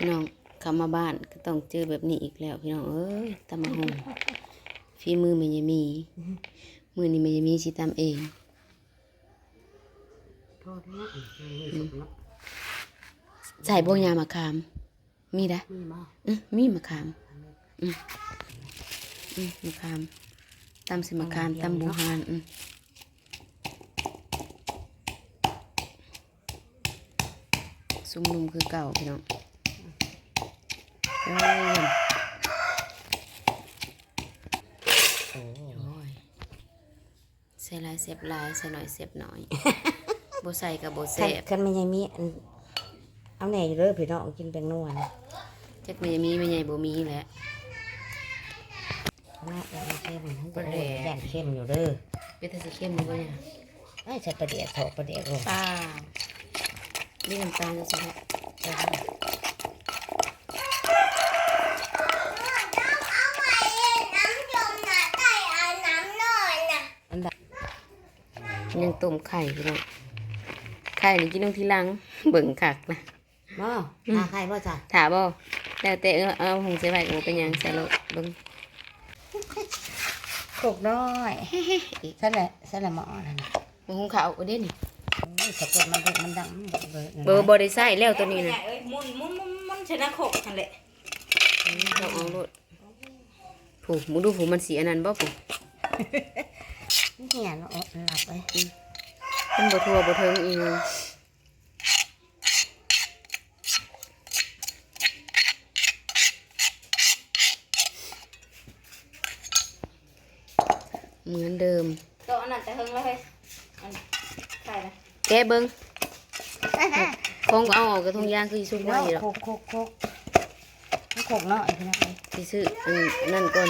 พี่น้องคำมาบ้านก็ต้องเจอแบบนี้อีกแล้ว พี่น้องเอ้ยตำมะฮงฝีมือมันยังมี มือนี้มันยังมีสิตำเองโทษนะมีสุกเนาะใส่บวงยามะขาม มีนะมีบ่อือมีมะขามอืมอืมมะขามตำสิมะขามตำบูฮานอืมซุ่มนุ่มคือเก่าพี่น้อง โอ้ยโอ้โอ้ยใส่หลายเสียบหลายใส่หน่อยเสียบหน่อยบ่ใส่กับบ่คันแซ่บคันมันยังมีอันเอาแหน่อยู่เด้อพี่น้องกินแป้งนวลนะจักมันจะมีไม่ใหญ่บ่มีแหละนะอย่ามาเข้มบ่แหล่ย่านเข้มอยู่เด้อเป็นแต่สิเข้มบ่เนี่ยไอ้ใส่ประเดี๋ยวเถอะประเดี๋ยวลงป้ามีน้ำตาลจังซี่ครับยัง ต้มไข่พี่น้องไข่นี่กินลงทีหลัง เบิ่งคักนะบ่มาใครบ่จ้ะถามบ่แล้วแต่เออเอาหงใส่ไว้ก็บ่เป็นหยังใส่รถเบิ่งขกน้อยใส่แหละใส่แหละหม้อนั่นน่ะบ่หุงข้าวเอาเด้นี่โอ้ยสะกดมันเด็กมันดังมันเบิดเบอร์บ่ได้ใส่แล้วตัวนี้นะเอ้ยมุนมุนมุนมุนชนะขกนั่นแหละเราเอารถผูกมึงดูผูมันสีอันนั้นบ่ผูก เหียเนาะหลับไปมันบ่ทั่วบ่เทิงอีกเหมือนเดิมตัวอันนั้นแต่เฮิงแล้วเฮ้ยอันใช่ละแกะเบิ่งคงเอาออกกระทงยางคือสิซุกไว้เนาะหรอกโคกโคกโคกมันโคกเนาะพี่น้องเอ้ยสิซื้ออันนั่นก่อน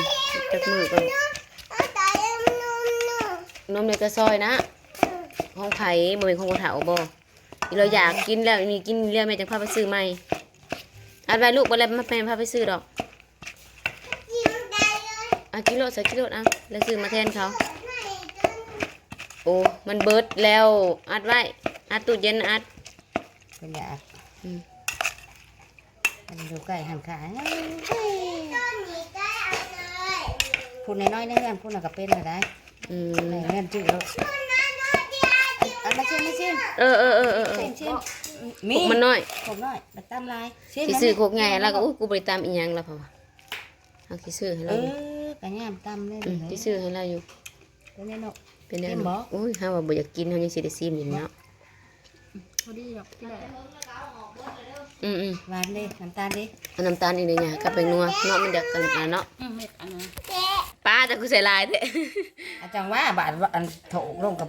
จักมือก่อน นมในกระซอยนะห้องไผ่บ่เป็นของคนเฒ่าบ่อีเราอยากกินแล้วมีกินเรียกแม่จังพาไปซื้อใหม่อัดไว้ลูกบ่แล้วแม่พาไปซื้อดอกอะกิโลสักกิโลเอาแล้วซื้อมาแทนเขาโอ้มันเบิดแล้วอัดไว้อัดตู้เย็นอัดเป็นอยากอืมมันอยู่ใกล้หันขาพูดน้อยๆในเรื่องพูดหนักกับเป็นอะไร อืมในเรื่องจืดแล้วเอามาชิมมาชิมเออเออเออเออเอชิอมชิมพวกมันน้อยผมน้อยมาตามลายชิมสิซื้อโคกไงแล้วก็อุ้ยกูบริตามอีหยังแล้วเพราะว่าเอาสิซื้อให้เอเราอยู่อกันยามตำเลยอืมสิซื้อให้เราอยู่เป็นแน่นอนเป็นแน่เค็มบ่อุ้ยเฮาว่าบ่อยากกินเฮายังสิได้ซิมอยู่เนาะพอดีหรอกที่ไหนอืมอืมหวานดิน้ำตาลดิเอาน้ำตาลอีกหน่อยเนี่ยกับแป้งนัวเนาะมันอยากกันอะเนาะอืมเม็ดอันนั้นป้า จะกูใส่ลายเด้อาจารย์ว่าบาดอันโถกลงกับ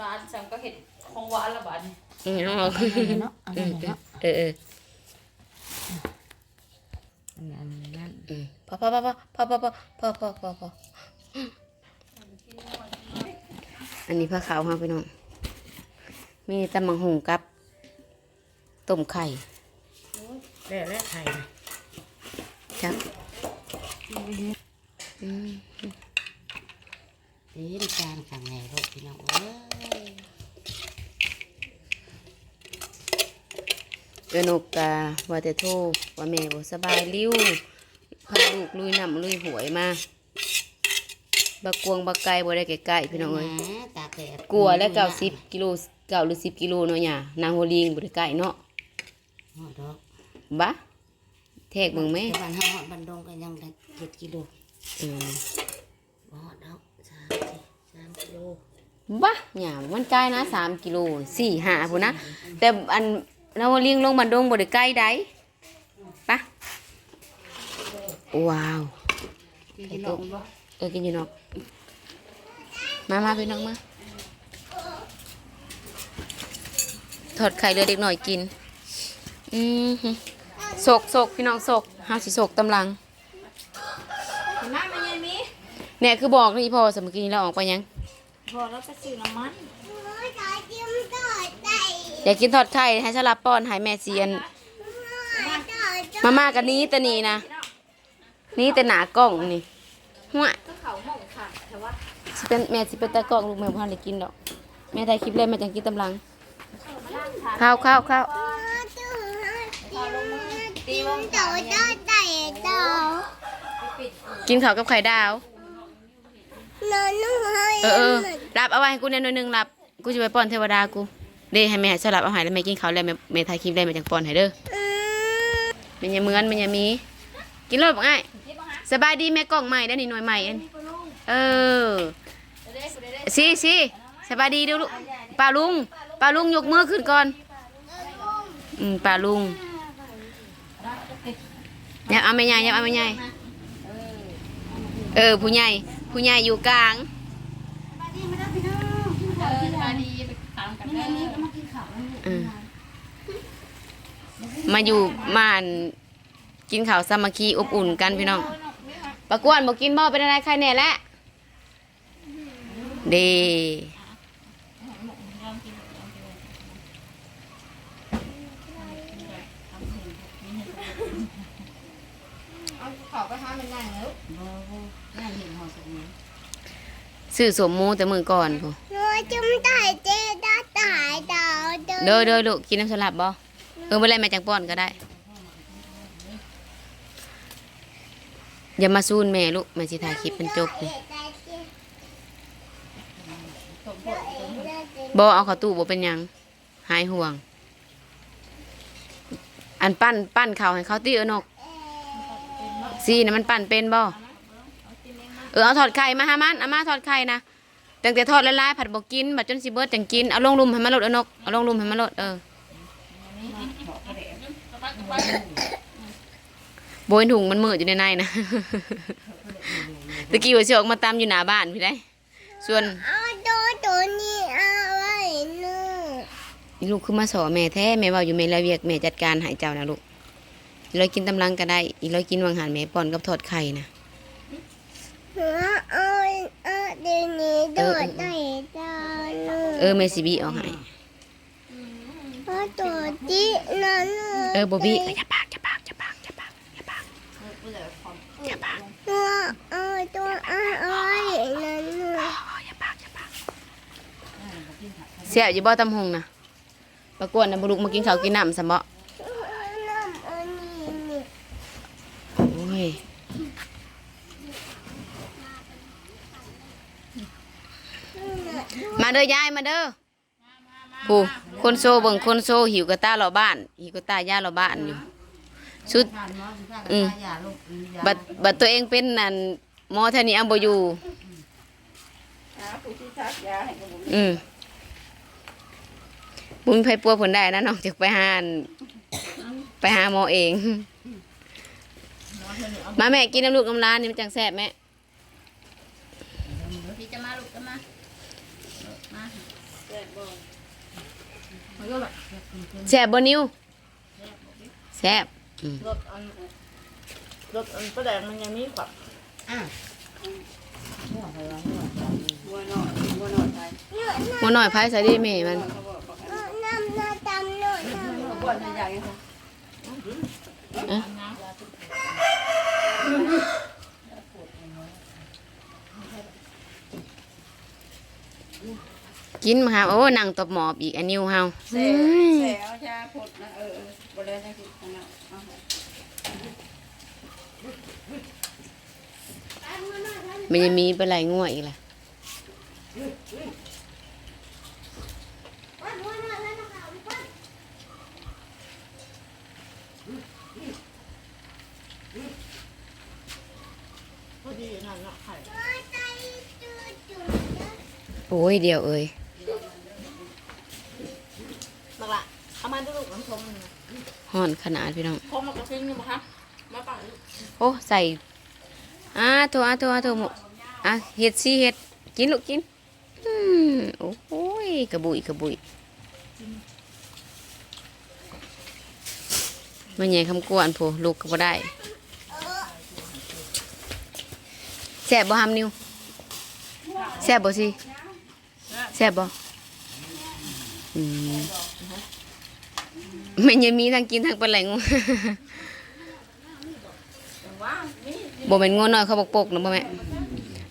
ร้านฉันก็เห็นของหวานละบาทนี่อืมเอาออกเนาะอันนั้นเนาะเออเอออันนั้นนั่นอืมพอพอพอพอพอพอพอพอพอพออันนี้ผ้าขาวครับพี่น้องมีตำมังหุงกับต้มไข่แล้วแล้วไข่นะจับ อืมดีจานสั่งไงลูกพี่น้องเอ้ยเอนกกาว่าแต่โทรว่าแม่บ่สบายริ้วพาลูกลุยน้ำลุยหวยมาบักกวงบักไก่บ่ได้ใกล้ๆพี่น้องเอ้ยแหมตากแดดกลัวแล้วเก้าสิบกิโลเก้าหรือสิบกิโลเนาะหย่านางโฮลิงบ่ได้ใกล้เนาะฮอดดอกบะแทกเบิ่งแม่แต่บ้านเฮาฮอดบันดงก็ยังได้เจ็ดกิโล อืมบ่ฮอดดอกสามสิสามกิโลบะหย่ามันใกล้นะสามกิโลสี่ห้าพุ่นนะ แต่อันนางโฮลิงลงบันดงบ่ได้ใกล้ใดปะว้าวกิโลบ่เออกินอยู่นอกมามาพี่น้องมาถอดไข่เรือเด็กหน่อยกินอืมฮึโศกโศกพี่น้องโศกห้าสิโศกตำลังน้ำมันยังมี เนี่ยคือบอกนี่พอสมอกินเราออกไปยังพอแล้วไปซื้อน้ำมันอยากกินทอดไข่ให้สลับป้อนให้แม่เซียน มามากันนี้แต่นี่นะนี่แต่หนากล้องนี่หัวก็เขาหม่งค่ะแต่ว่าสิเป็นแม่สิเป็นตากล้องลูกแม่พ่ทันได้กินดอก แม่ถ่ายคลิปเลยแม่จังกินตำลังข้าวข้าวข้าวพอลงมือตีวงเต่าเต่าไต่เต่ากินข้าวกับไข่ดาว นอนนุ่งให้เออเออรับเอาไว้ให้กูเนี่ยหน่อยหนึงรับกูจะไปป้อนเทวดากูเด้ให้แม่ให้สลับเอาใหายแล้วแม่กินข้าวแล้วแม่แม่ถ่ายคลิปได้แม่จังป้อนให้เด้ออืมแม่อย่าเหมือนแม่อย่ามี กินรสบ่ง่ายสบายดีแม่กล้องใหม่ได้อนี่หน่วยใหม่อันเออสิสิสบายดีเด้อลูกป้าลุงป้าลุงยกมือขึ้นก่อนอืมป้าลุงอยากเอาแม่ใหญ่อยากเอาแม่ใหญ่เออผู้ใหญ่ ผู้ใหญ่อยู่กลางเออมาดีไปถามกันเด้ออืมมาอยู่ม่านกินข้าวสามัคคีอบอุ่นกันพี่น้องประกวนบอกกินบ่เป็นอะไรใครแน่และเด เอาขอไปหามันนั่งแล้ว นั่นเห็นหอสมุน ซื้อสมหมูแต่มือก่อนพูหนูจุ่มไต่เจ๊ตาตายเต่าเดินเด้อเด้อลูกกินน้ำสลับบ่เออไม่เป็นไรแม่จังป้อนก็ได้ อย่ามาซูนแม่ลูกแม่สิถ่ายคลิปมันจบนี่บ่เอาเข้าตู้บ่เป็นหยัง หายห่วง อันปั้นปั้นเขาให้เขาตีเอนกซีนะมันปั้นเป็นบ่เอ อเอาถอดไข่มาหามันเอามาถอดไข่นะตั้งแต่ทอดละลายผัดบ่กินบัดจนสิเบิดจังกินเอาลงลุมให้มันลดเอนกเอาลงลุมให้มันลดเออโบยถุงมันมืดอยู่ในในนะตะกี้ว่าสิออกมาตามอยู่หน้าบ้านพี่ได้ส่วนตัวตัวนี้เอาไว้นู่ลูกคือมาสอแม่แท้แม่เว่าอยู่แม่ละเวียกแม่จัดการหายเจ้านะลูกอีร้อยกินตำลังก็ได้อีร้อยกินวังหันแม่ป้อนกับทอดไข่นะ หนูเอาเอาเดี๋ยวนี้โดดไต่เต่านู่นเออแม่สิบีเอาให้เอาตัวที่นั่นเออโบบี้อย่าปากอย่าปากอย่าปากอย่าปากอย่าปากอย่าปากหนูเอาตัวเอาไว้นั่นนู่นอ๋ออย่าปากอย่าปากเสียอยู่บ่ตำหงนะประกวดนะบุรุกมากินข้าวกินน้ำสมบ่น้ำอันนี้นี่ โอ้ย มาเด้อยายมาเด้อผู้คนโซเบิ่งคนโซหิวกระตาเราบ้าน หิวกระตาย่าเราบ้านอยู่ชุดอืมบัดบัดตัวเองเป็นนั่นหมอท่นี้อังบ่อยู่อืมบุญไผปัวผลได้นะน้อกจากไปหานไปหาหมอเอง มาแม่กินน้ำลูกน้ำร้านนี่มันจังแซ่บแม่ พี่จะมาลูกจะมา แซ่บบ่นิวแซ่บอืมรถอันรถอันประแดงมันยังมีกว่าอะบัวหน่อยบัวหน่อยไทยหมัวน้อยไผใส่ดีแม่มันน้ำน้ำตำหน่อยน้ำบัวใหญ่ๆค่ะอะ กินมาครับโอ้นั่งตบหมอบอีกอันนิวเฮาแซ่แซ่เอาชาผดนะเออบัวเลยนะคืออันนั้นเอาให้มันจะมีปลาไหลง่วอีกล่ะโอ้ยเดียวเอ้ย บักละ เอามาดูลูกน้ำชมนะห่อนขนาดพี่น้อง พอมากระซิงนี่มั้งคะมาป่าลูกโอ้ใส่อ่าโถอ่าโถอ่าโถหมดอะเห็ดสิเห็ดกินลูกกินอืมโอ้ยกระบุยกระบุยมันใหญ่คำกวนโผลูกก็บ่ได้แซ่บบ่ฮามนิวแซ่บบ่สิแซ่บบ่ ไม่ยังมีทางกินทางปลาไหลงบบ่เป็นงูน่อยเขาบอกปกนะบ่แม่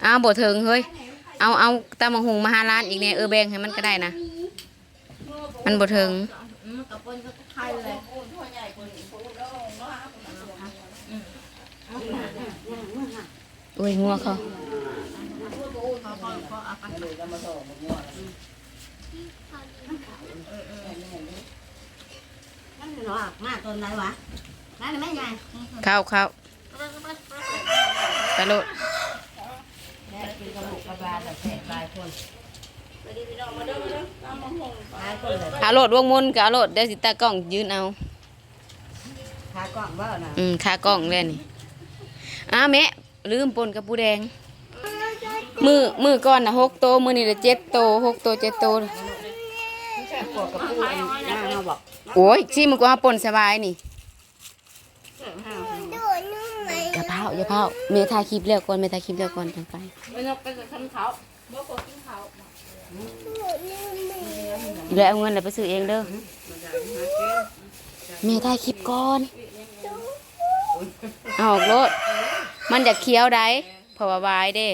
เอาบ่เถิงเฮ้ยเอาเอาตามหงมาหาร้านอีกเนี่ยเออแบงให้มันก็ได้นะ มันบ่เถิงอุ้ยงัวเขา หรอมาตอนไหนวะนั่นไม่ใหญ่เข้าเข้าตะโลดกินกระบุกกระบาลแบบแสบหลายคนไปดีพี่น้องมาเด้อมาเด้อตามมาหงหลายคนเลยเอาโลดวงมนต์กับเอาโลดเดี๋ยวสิตากล้องยืนเอาขากล่องบ่นะอืมขากล้องเลยนี่อ้าแม่ลืมปนกับปูแดงมือมือก่อนนะหกโตมือนี่ละเจ็ดโตหกโตเจ็ดโตแค่ ปวดกับปูอันหน้าเราบอกโอ้ยชิมันก็หาปนสบายนี่อย่าเผาอย่าเผาเมทาคลิปแล้วก่อนเมทาคลิปแล้วก่อนจังไปไปนกไปกับคำเขาบ่กดกินเขาแล้วเอาเงินแล้วไปซื้อเองเด้อเมทาคลิปก่อนเอาออกรถมันจะเคี้ยวได้เพราะว่าวายเด้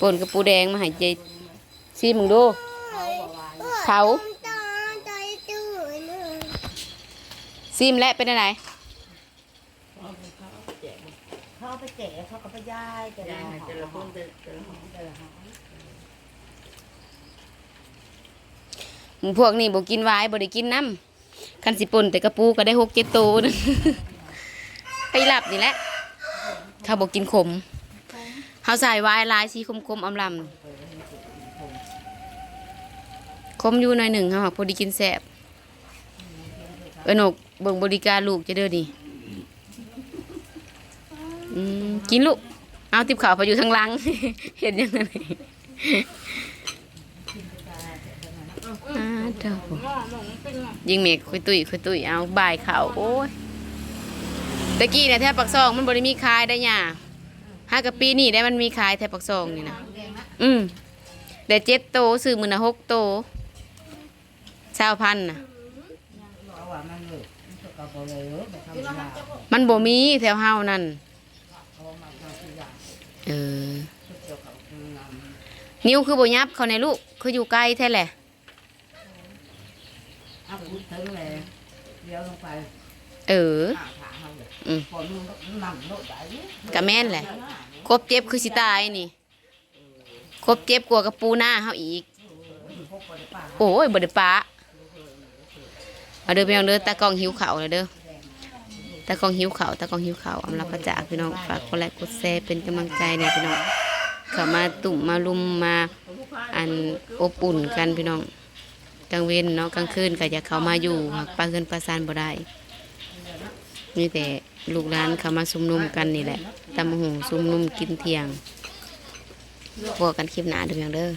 ปนกับปูแดงมาให้เจซีมึงดู เผาซิมและเป็นอะไรเขาไปแจกเขาก็ไปย้ายแต่ละแต่ละคนแต่ละหมู่พวกนี้บ่กินวายบ่ได้กินน้ำคันสิปนแต่กระปูก็ได้หกเจ็ดตนึงไปหลับนี่แหละถ้าบ่กินขมเฮาใส่วายลายสีคมๆอำลำ มอยู่หน่อยหนึ่งเฮาพอดีกินแซ่บเอนกเบิ่งบริการลูกจะเด้อนี่อืมกินลูก เอาติบข่าวไปอยู่ทางลัง เห็นยังไงอ่าเด้อยิงเมกคุยตุยคุยตุยเอาบ่ายเขาโอ้ยตะกี้เนี่ยแทบปักซองมันบริมีขายได้ย่าห้ากับปีนี่ได้มันมีขายแทบปักซองนี่นะอืมได้เจ็ดโตซื้อมือนะหกโต เช้าพันนะบอกว่ามันเลยมันก็บ่เลยแบบทำยามันบ่มีแถวเฮานั่นเออ นิ้วคือบ่ยับเขาในลูก คืออยู่ไกลแท้แหละเอาพูดถึงเลยเลี้ยวลงไปเออหาขาเขาเลยอืมคนมันนั่งโลดได้กะแม่นแหละ ครบเจ็บคือสิตายนี่ ครบเจ็บกลัวากับปูหน้าเฮาอีก โอ้ยบ่ได้ปะ มาเด้อพี่น้องเด้อตากล้องหิวเข้าวแล้วเด้อตากล้องหิวเข้าตากล้องหิวเข้าวอำลาพระจากพี่น้องฝากกดไลค์กดแชร์เป็นกำลังใจเนี่ยพี่น้องเข้ามาตุ่มมาลุมมาอันอบอุ่นกันพี่น้องกลางเว้นเนาะกลางคืนก็จะเขามาอยู่หากปลาเงินปลาซานบ่ได้มีแต่ลูกหลานเขามาซุมนุมกันนี่แหละตำหุงซุมนุมกินเที่ยงพวกกันคลิปหนาด้อพี่น้องเด้อ